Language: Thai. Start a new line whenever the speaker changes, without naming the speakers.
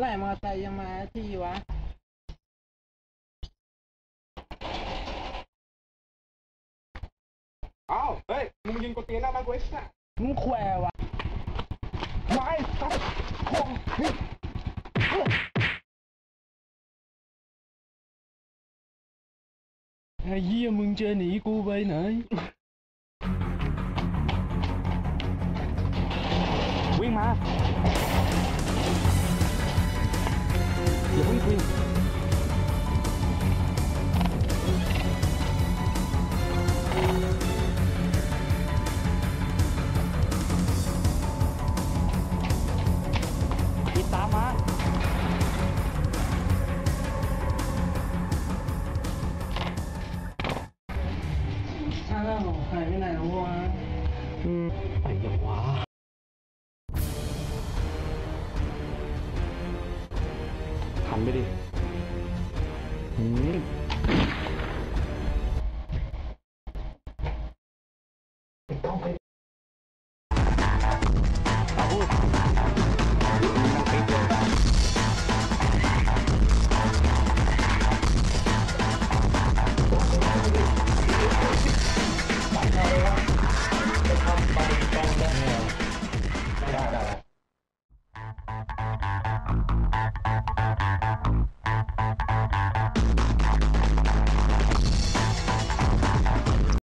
ไล่มอเตอร์ไซค์ยังมาที่วะ
อ้าวเฮ้ย มึงยิงกดเตียนหน้าบ้านกูไอ้สัส
มึงแคววะ
ไม่สัสของเฮ้ย
ไอ้เหี้ยมึงจะหนีกูไปไหน
วิ่งมา อย่าเพิ่งวิ่ง
ติด หัน
ไปดิหืม